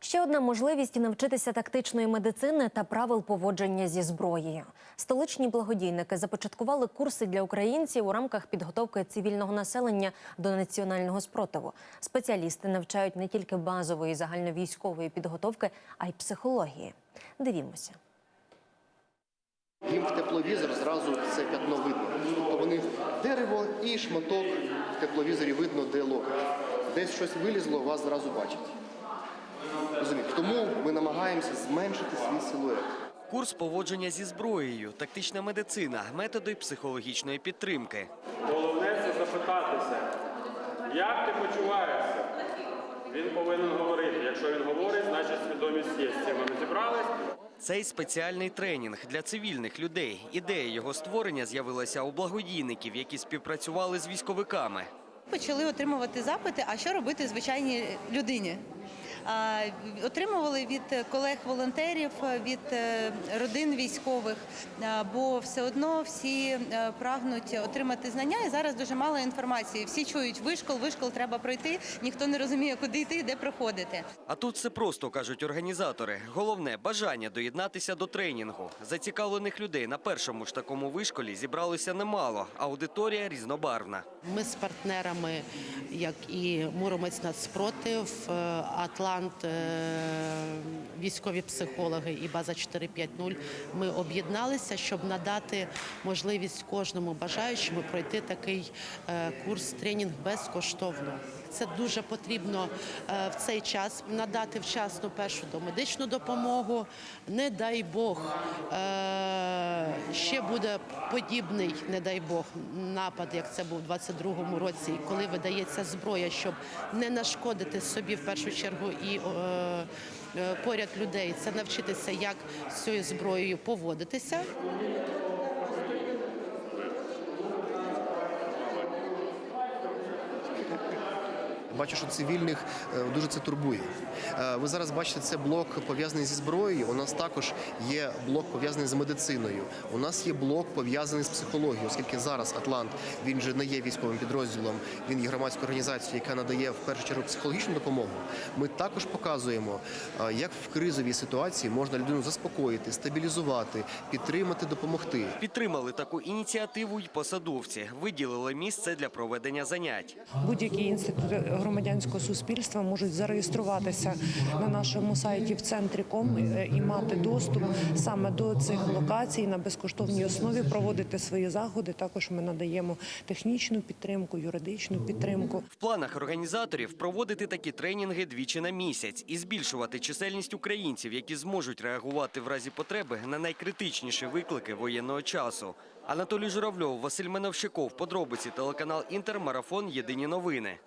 Ще одна можливість навчитися тактичної медицини та правил поводження зі зброєю. Столичні благодійники започаткували курси для українців у рамках підготовки цивільного населення до національного спротиву. Спеціалісти навчають не тільки базової загальновійськової підготовки, а й психології. Дивімося. Їм в тепловізор зразу це п'ятно видно. Тобто вони дерево і шматок в тепловізорі видно, де локоть. Десь щось вилізло, вас зразу бачать. Тому ми намагаємося зменшити свій силует. Курс поводження зі зброєю, тактична медицина, методи психологічної підтримки. Головне це запитатися, як ти почуваєшся? Він повинен говорити. Якщо він говорить, значить свідомість є. З цим ми розібрались. Цей спеціальний тренінг для цивільних людей. Ідея його створення з'явилася у благодійників, які співпрацювали з військовиками. Почали отримувати запити, а що робити звичайній людині. Отримували від колег-волонтерів, від е, родин військових, бо все одно всі е, прагнуть отримати знання. І зараз дуже мало інформації. Всі чують вишкол, вишкол треба пройти. Ніхто не розуміє, куди йти, де проходити. А тут все просто кажуть організатори. Головне бажання доєднатися до тренінгу. Зацікавлених людей на першому ж такому вишколі зібралося немало. Аудиторія різнобарвна. Ми з партнерами, як і Муромець Нацпротив, е, Атлант, е, військові психологи і база 450, ми об'єдналися, щоб надати можливість кожному бажаючому пройти такий е, курс тренінг безкоштовно. Це дуже потрібно е, в цей час надати вчасну першу домедичну допомогу. Не дай Бог е, ще буде подібний, не дай Бог, напад, як це був у 22-му році, коли видається зброя, щоб не нашкодити собі в першу чергу і е, поряд людей. Це навчитися, як з цією зброєю поводитися. Бачу, що цивільних е, дуже це турбує. Е, Ви зараз бачите, це блок пов'язаний зі зброєю. У нас також є блок пов'язаний з медициною. У нас є блок пов'язаний з психологією, оскільки зараз Атлант він же не є військовим підрозділом, він є громадською організацією, яка надає в першу чергу психологічну допомогу. Ми також показуємо, е, як в кризовій ситуації можна людину заспокоїти, стабілізувати, підтримати, допомогти. Підтримали таку ініціативу й посадовці. Виділили місце для проведення занять. Будь-які інститути громадянського суспільства можуть зареєструватися на нашому сайті в центрі ком е, і мати доступ саме до цих локацій на безкоштовній основі, проводити свої заходи. Також ми надаємо технічну підтримку, юридичну підтримку. В планах організаторів проводити такі тренінги двічі на місяць і збільшувати чисельність українців, які зможуть реагувати в разі потреби на найкритичніші виклики воєнного часу. Анатолій Журавльов, Василь Меновщиков, подробиці телеканал Інтер, марафон Єдині новини.